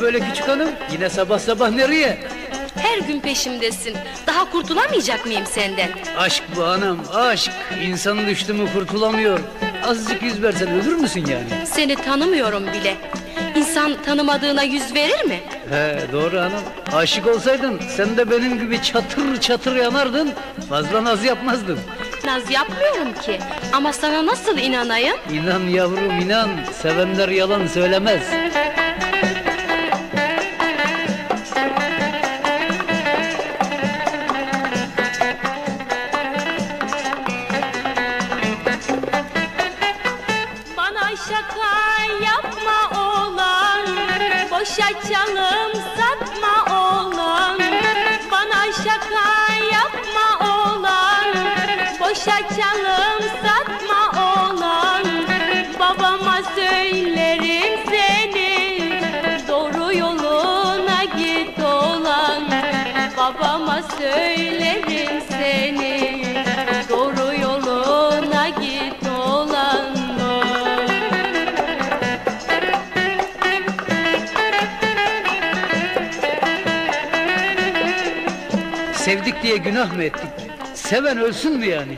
böyle küçük hanım? Yine sabah sabah nereye? Her gün peşimdesin. Daha kurtulamayacak mıyım senden? Aşk bu hanım, aşk. İnsan düştü mü kurtulamıyor. Azıcık yüz versen ölür müsün yani? Seni tanımıyorum bile. İnsan tanımadığına yüz verir mi? He doğru hanım. Aşık olsaydın sen de benim gibi çatır çatır yanardın. Fazla naz yapmazdın. Naz yapmıyorum ki. Ama sana nasıl inanayım? İnan yavrum inan. Sevenler yalan söylemez. Şaka yapma oğlan. Boşa çalım satma oğlan. Bana şaka yapma oğlan. Boşa çalım satma oğlan. Babama söylerim seni. Doğru yoluna git oğlan. Babama söylerim seni. Doğru yoluna Sevdik diye günah mı ettik? Seven ölsün mü yani?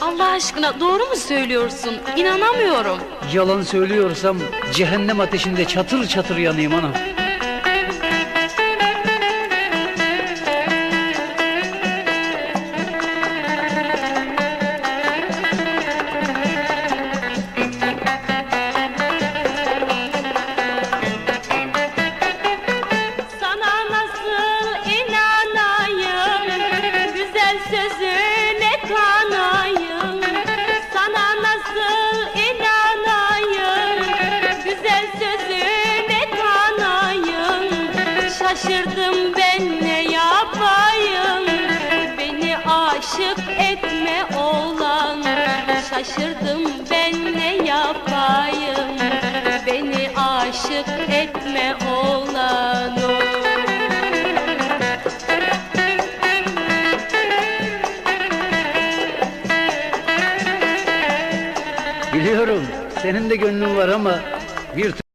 Allah aşkına doğru mu söylüyorsun? İnanamıyorum. Yalan söylüyorsam cehennem ateşinde çatır çatır yanayım anam. Şaşırdım ben ne yapayım? Beni aşık etme oğlan. Şaşırdım ben ne yapayım? Beni aşık etme oğlan. Biliyorum senin de gönlün var ama bir